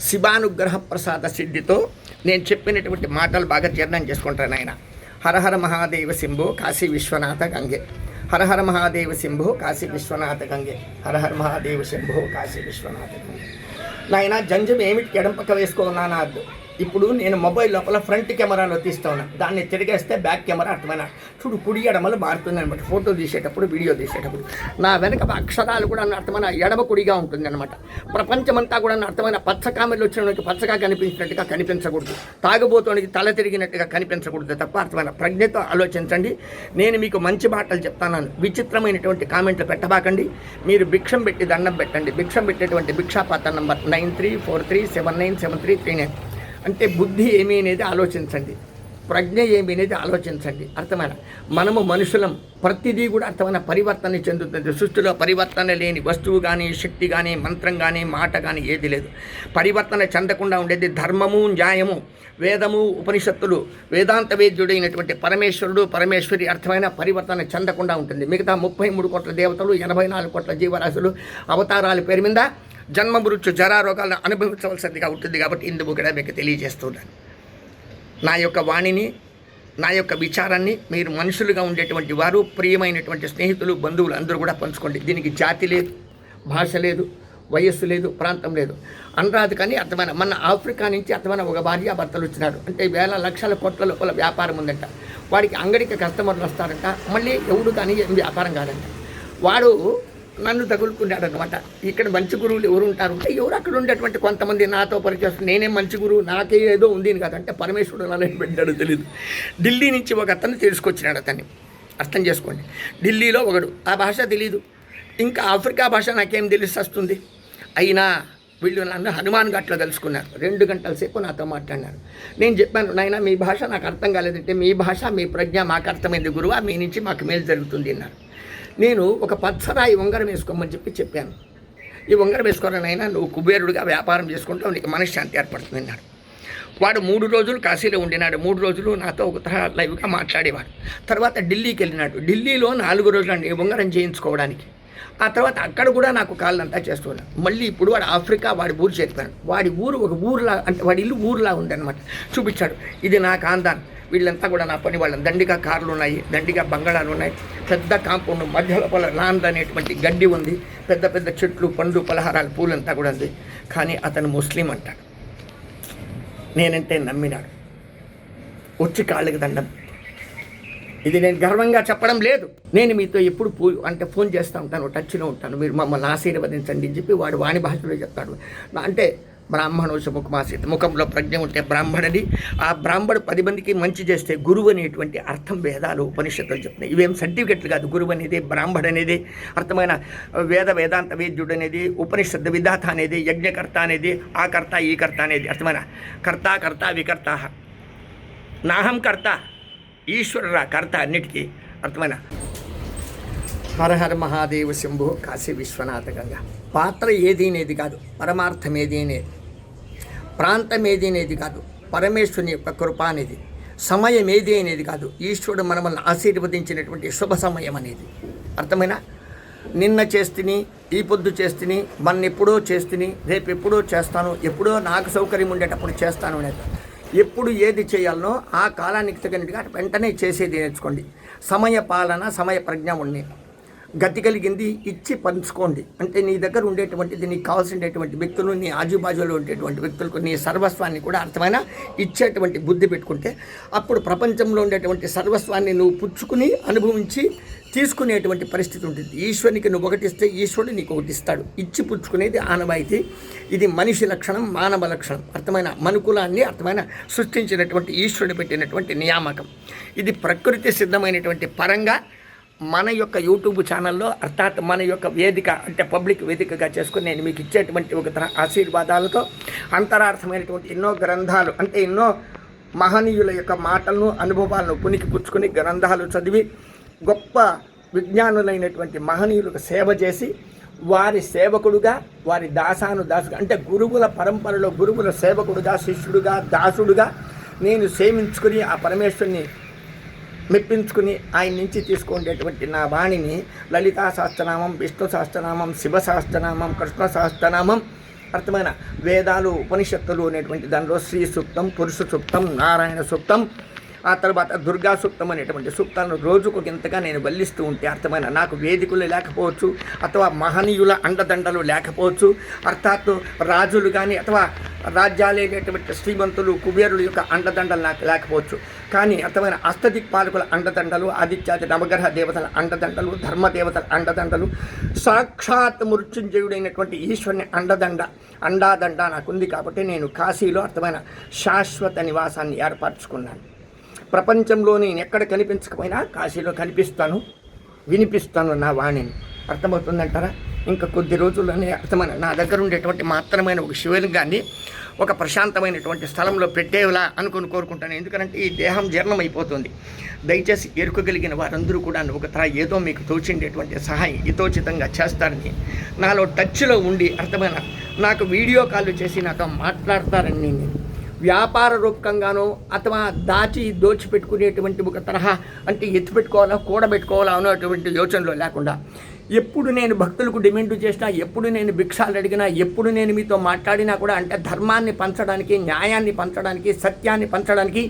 శివానుగ్రహ ప్రసాద సిద్ధితో నేను చెప్పినటువంటి మాటలు బాగా జీర్ణం చేసుకుంటాను ఆయన హరహర మహాదేవ శంభో కాశీ విశ్వనాథ గంగే. హరహర మహాదేవ శంభో కాశీ విశ్వనాథ గంగే. హరహర మహాదేవ శంభో కాశీ విశ్వనాథ గంగే. నాయన జంజం ఏమిటి? ఎడంపక్క వేసుకోనా అద్దు. ఇప్పుడు నేను మొబైల్ లోపల ఫ్రంట్ కెమెరాలో తీస్తా ఉన్నాను దాన్ని తిరిగేస్తే బ్యాక్ కెమెరా అర్థమైన. చూడు కుడి ఎడమలు మారుతుంది అనమాట ఫోటో తీసేటప్పుడు వీడియో తీసేటప్పుడు. నా వెనక అక్షరాలు కూడా అర్థమైన ఎడమ కుడిగా ఉంటుంది అనమాట ప్రపంచమంతా కూడా అర్థమైన పచ్చ కామెలు వచ్చిన పచ్చగా కనిపించినట్టుగా కనిపించకూడదు. తాగబోతోనికి తల తిరిగినట్టుగా కనిపించకూడదు తప్ప అర్థమైన ప్రజ్ఞతో ఆలోచించండి. నేను మీకు మంచి మాటలు చెప్తాను విచిత్రమైనటువంటి కామెంట్లు పెట్టబాకండి. మీరు భిక్షం పెట్టి దండం పెట్టండి. భిక్షం పెట్టేటువంటి భిక్షాపాత number nine three four three seven nine seven three three nine. అంటే బుద్ధి ఏమి అనేది ఆలోచించండి. ప్రజ్ఞ ఏమి అనేది ఆలోచించండి. అర్థమైన? మనము మనుషులం. ప్రతిదీ కూడా అర్థమైన? పరివర్తన చెందుతుంది. సృష్టిలో పరివర్తన లేని వస్తువు కానీ శక్తి కానీ మంత్రం కానీ మాట కానీ ఏది లేదు. పరివర్తన చెందకుండా ఉండేది ధర్మము న్యాయము వేదము ఉపనిషత్తులు వేదాంత వేద్యుడైనటువంటి పరమేశ్వరుడు పరమేశ్వరి అర్థమైన పరివర్తన చెందకుండా ఉంటుంది. మిగతా ముప్పై మూడు కోట్ల దేవతలు ఎనభై నాలుగు కోట్ల జీవరాశులు అవతారాల పేరు మీద జన్మ మృత్యు జరా రోగాలను అనుభవించవలసిందిగా ఉంటుంది కాబట్టి ఇందుకు కూడా మీకు తెలియజేస్తున్నాను. నా యొక్క వాణిని నా యొక్క విచారాన్ని మీరు మనుషులుగా ఉండేటువంటి వారు ప్రియమైనటువంటి స్నేహితులు బంధువులు అందరూ కూడా పంచుకోండి. దీనికి జాతి లేదు భాష లేదు వయస్సు లేదు ప్రాంతం లేదు. అనరాదు కానీ అర్థమైన మన ఆఫ్రికా నుంచి అర్థమైన ఒక భార్య భర్తలు వచ్చినారు. అంటే వేల లక్షల కోట్ల లోపల వ్యాపారం ఉందంట. వాడికి అంగడికి కస్టమర్లు వస్తారంట. మళ్ళీ ఎవడు కానీ ఏం వ్యాపారం కాదంట. వాడు నన్ను తగులుకున్నాడు అనమాట ఇక్కడ మంచి గురువులు ఎవరు ఉంటారు? అంటే ఎవరు అక్కడ ఉండేటువంటి కొంతమంది నాతో పరిచయం నేనే మంచి గురువు నాకే ఏదో ఉంది కదంటే పరమేశ్వరుడు నన్ను పెట్టాడు తెలియదు ఢిల్లీ నుంచి ఒక అతను తెలుసుకొచ్చినాడు అతన్ని. అర్థం చేసుకోండి. ఢిల్లీలో ఒకడు. ఆ భాష తెలీదు. ఇంకా ఆఫ్రికా భాష నాకేం తెలిసి వస్తుంది అయినా వీళ్ళు నన్ను హనుమాన్ ఘాట్లో తెలుసుకున్నారు రెండు గంటల సేపు నాతో మాట్లాడినారు. నేను చెప్పాను నాయన మీ భాష నాకు అర్థం కాలేదంటే మీ భాష మీ ప్రజ్ఞ మాకు అర్థమైంది గురువా మీ నుంచి మాకు మేలు జరుగుతుంది అన్నారు. నేను ఒక పచ్చరాయి ఉంగరం వేసుకోమని చెప్పి చెప్పాను. ఈ ఉంగరం వేసుకోవాలనైనా నువ్వు కుబేరుడిగా వ్యాపారం చేసుకుంటావు నీకు మనశ్శాంతి ఏర్పడుతుంది అన్నాడు. వాడు మూడు రోజులు కాశీలో ఉండినాడు. మూడు రోజులు నాతో ఒక తరహా లైవ్గా మాట్లాడేవాడు. తర్వాత ఢిల్లీకి వెళ్ళినాడు. ఢిల్లీలో నాలుగు రోజులు అండి ఉంగరం చేయించుకోవడానికి. ఆ తర్వాత అక్కడ కూడా నాకు కాళ్ళంతా చేస్తున్నాను మళ్ళీ ఇప్పుడు వాడు ఆఫ్రికా వాడి ఊరు చేరిపోయాడు వాడి ఊరు ఒక ఊరులా అంటే వాడి ఇల్లు ఊరులా ఉందన్నమాట. చూపించాడు. ఇది నా కాందాన్. వీళ్ళంతా కూడా నా పని వాళ్ళని దండిగా కార్లు ఉన్నాయి దండిగా బంగాళాలు ఉన్నాయి. పెద్ద కాంపౌండ్ మధ్య లోపల లాండ్ అనేటువంటి గడ్డి ఉంది. పెద్ద పెద్ద చెట్లు పండ్లు పలహారాలు పూలంతా కూడా ఉంది. కానీ అతను ముస్లిం అంటాడు నేనంటే నమ్మినాడు. వచ్చి కాళ్ళకి దండం. ఇది నేను గర్వంగా చెప్పడం లేదు. నేను మీతో ఎప్పుడు పూ అంటే ఫోన్ చేస్తూ ఉంటాను టచ్లో ఉంటాను. మీరు మమ్మల్ని ఆశీర్వదించండి అని చెప్పి వాడు వాణి భాషలో చెప్తాడు. నా- అంటే బ్రాహ్మణోష ముఖమాసిత ముఖంలో ప్రజ్ఞ ఉంటే బ్రాహ్మణుడి ఆ బ్రాహ్మణుడు పది మందికి మంచి చేస్తే గురువు అనేటువంటి అర్థం వేదాలు ఉపనిషత్తులు చెప్తున్నాయి. ఇవేం సర్టిఫికెట్లు కాదు. గురువు అనేది బ్రాహ్మడు అనేది అర్థమైన వేద వేదాంత వేద్యుడు అనేది ఉపనిషత్తు విధాత అనేది యజ్ఞకర్త అనేది ఆ కర్త ఈ కర్త అనేది అర్థమైన కర్త కర్త వికర్త. నాహం కర్త ఈశ్వరురా కర్త అన్నిటికీ అర్థమైన హర హర మహాదేవ శంభు కాశీ విశ్వనాథ గంగా. పాత్ర ఏది అనేది కాదు. పరమార్థం ఏది అనేది ప్రాంతం ఏది అనేది కాదు. పరమేశ్వరుని యొక్క కృప అనేది సమయం ఏది అనేది కాదు. ఈశ్వరుడు మనల్ని ఆశీర్వదించినటువంటి శుభ సమయం అనేది. అర్థమైనా? నిన్న చేస్తుని ఈ పొద్దు చేస్తుని మన ఎప్పుడో చేస్తుని రేపు ఎప్పుడో చేస్తాను ఎప్పుడో నాకు సౌకర్యం ఉండేటప్పుడు చేస్తాను అనేది. ఎప్పుడు ఏది చేయాలనో ఆ కాలానికి తగినట్టుగా వెంటనే చేసేది నేర్చుకోండి. సమయ పాలన సమయ ప్రజ్ఞ ఉండే. గతి కలిగింది ఇచ్చి పంచుకోండి. అంటే నీ దగ్గర ఉండేటువంటిది నీకు కావాల్సినటువంటి వ్యక్తులు నీ ఆజుబాజులో ఉండేటువంటి వ్యక్తులకు నీ సర్వస్వాన్ని కూడా అర్థమైన ఇచ్చేటువంటి బుద్ధి పెట్టుకుంటే అప్పుడు ప్రపంచంలో ఉండేటువంటి సర్వస్వాన్ని నువ్వు పుచ్చుకుని అనుభవించి తీసుకునేటువంటి పరిస్థితి ఉంటుంది. ఈశ్వరునికి నువ్వు ఒకటి ఇస్తే ఈశ్వరుడు నీకు ఒకటి ఇస్తాడు. ఇచ్చి పుచ్చుకునేది ఆనవాయితీ. ఇది మనిషి లక్షణం మానవ లక్షణం. అర్థమైన మనుకులాన్ని అర్థమైన సృష్టించినటువంటి ఈశ్వరుడు పెట్టినటువంటి నియామకం. ఇది ప్రకృతి సిద్ధమైనటువంటి పరంగా మన యొక్క యూట్యూబ్ ఛానల్లో అర్థాత్ మన యొక్క వేదిక అంటే పబ్లిక్ వేదికగా చేసుకుని నేను మీకు ఇచ్చేటువంటి ఒక తర ఆశీర్వాదాలతో అంతరార్థమైనటువంటి ఎన్నో గ్రంథాలు అంటే ఎన్నో మహనీయుల యొక్క మాటలను అనుభవాలను పునికి పుచ్చుకుని గ్రంథాలు చదివి గొప్ప విజ్ఞానులైనటువంటి మహనీయులకు సేవ చేసి వారి సేవకుడుగా వారి దాసాను దాసుగా అంటే గురువుల పరంపరలో గురువుల సేవకుడుగా శిష్యుడుగా దాసుడుగా నేను సేవించుకుని ఆ పరమేశ్వరుని మెప్పించుకుని ఆయన నుంచి తీసుకునేటువంటి నా వాణిని లలితా సహస్రనామం విష్ణు సహస్రనామం శివ సహస్రనామం కృష్ణ సహస్రనామం అర్థమైన వేదాలు ఉపనిషత్తులు అనేటువంటి దానిలో శ్రీ సూక్తం పురుష సూక్తం నారాయణ సూక్తం ఆ తర్వాత దుర్గా సూక్తం అనేటువంటి సూక్తాలను రోజుకు ఇంతగా నేను వల్లిస్తూ ఉంటే అర్థమైన నాకు వేదికలు లేకపోవచ్చు అథవా మహనీయుల అండదండలు లేకపోవచ్చు అర్థాత్తు రాజులు కానీ అథవా రాజ్యాలైనటువంటి శ్రీమంతులు కుబేరుల యొక్క అండదండలు నాకు లేకపోవచ్చు. కానీ అర్థమైన అష్టదిక్పాలకుల అండదండలు ఆదిత్యాది నవగ్రహ దేవతల అండదండలు ధర్మదేవతల అండదండలు సాక్షాత్ మృత్యుంజయుడైనటువంటి ఈశ్వరుని అండదండ అండాదండ నాకుంది కాబట్టి నేను కాశీలో అర్థమైన శాశ్వత నివాసాన్ని ఏర్పరచుకున్నాను. ప్రపంచంలో నేను ఎక్కడ కనిపించకపోయినా కాశీలో కనిపిస్తాను వినిపిస్తాను నా వాణిని. అర్థమవుతుందంటారా? ఇంకా కొద్ది రోజుల్లోనే అర్థమైన నా దగ్గర ఉండేటువంటి మాత్రమైన ఒక శివలింగాన్ని ఒక ప్రశాంతమైనటువంటి స్థలంలో పెట్టేలా అనుకుని కోరుకుంటాను. ఎందుకంటే ఈ దేహం జీర్ణమైపోతుంది. దయచేసి ఎరుకగలిగిన వారందరూ కూడా ఒక తర ఏదో మీకు తోచిండేటువంటి సహాయం ఇతోచితంగా చేస్తారని నాలో టచ్లో ఉండి అర్థమైన నాకు వీడియో కాల్ చేసి నాతో మాట్లాడతారని నేను వ్యాపార రూపకంగానో అథవా దాచి దోచిపెట్టుకునేటువంటి ఒక తరహా అంటే ఎత్తిపెట్టుకోవాలా కూడబెట్టుకోవాలా అనేటువంటి యోచనలో లేకుండా ఎప్పుడు నేను భక్తులకు డిమాండ్ చేసినా ఎప్పుడు నేను భిక్షాలు అడిగినా ఎప్పుడు నేను మీతో మాట్లాడినా కూడా అంటే ధర్మాన్ని పంచడానికి న్యాయాన్ని పంచడానికి సత్యాన్ని పంచడానికి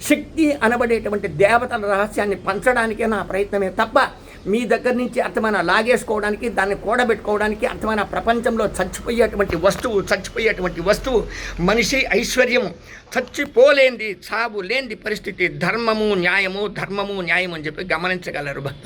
శక్తి అనబడేటువంటి దేవతల రహస్యాన్ని పంచడానికే నా ప్రయత్నమే తప్ప మీ దగ్గర నుంచి అర్థమైన లాగేసుకోవడానికి దాన్ని కూడబెట్టుకోవడానికి అర్థమైన ప్రపంచంలో చచ్చిపోయేటువంటి వస్తువు చచ్చిపోయేటువంటి వస్తువు మనిషి ఐశ్వర్యము చచ్చిపోలేంది చావు లేని పరిస్థితి ధర్మము న్యాయము ధర్మము న్యాయం అని చెప్పి గమనించగలరు భక్తులు.